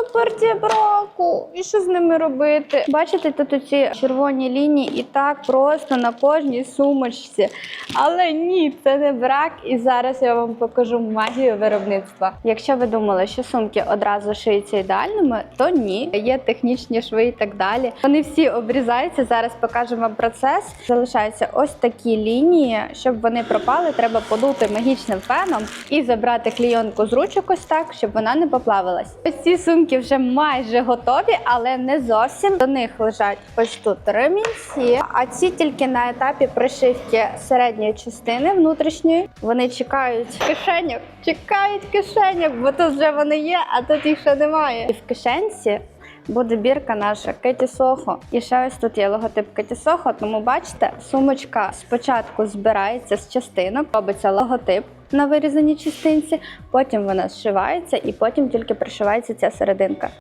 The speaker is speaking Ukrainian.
Остання партія браку. І що з ними робити? Бачите, тут ці червоні лінії і так просто на кожній сумочці. Але ні, це не брак. І зараз я вам покажу магію виробництва. Якщо ви думали, що сумки одразу шиються ідеальними, то ні. Є технічні шви і так далі. Вони всі обрізаються. Зараз покажемо вам процес. Залишаються ось такі лінії. Щоб вони пропали, треба подути магічним феном і забрати клійонку з ручок ось так, щоб вона не поплавилась. Ось ці сумки вже майже готові, але не зовсім. До них лежать ось тут ремінці, а ці тільки на етапі пришивки середньої частини внутрішньої. Вони чекають кишеньок, чекають кишеньок, бо тут вже вони є, а тут їх ще немає. І в кишенці буде бірка наша Кеті Сохо. І ще ось тут є логотип Кеті Сохо, тому бачите, сумочка спочатку збирається з частинок, робиться логотип на вирізаній частинці, потім вона зшивається і потім тільки пришивається ця серединка.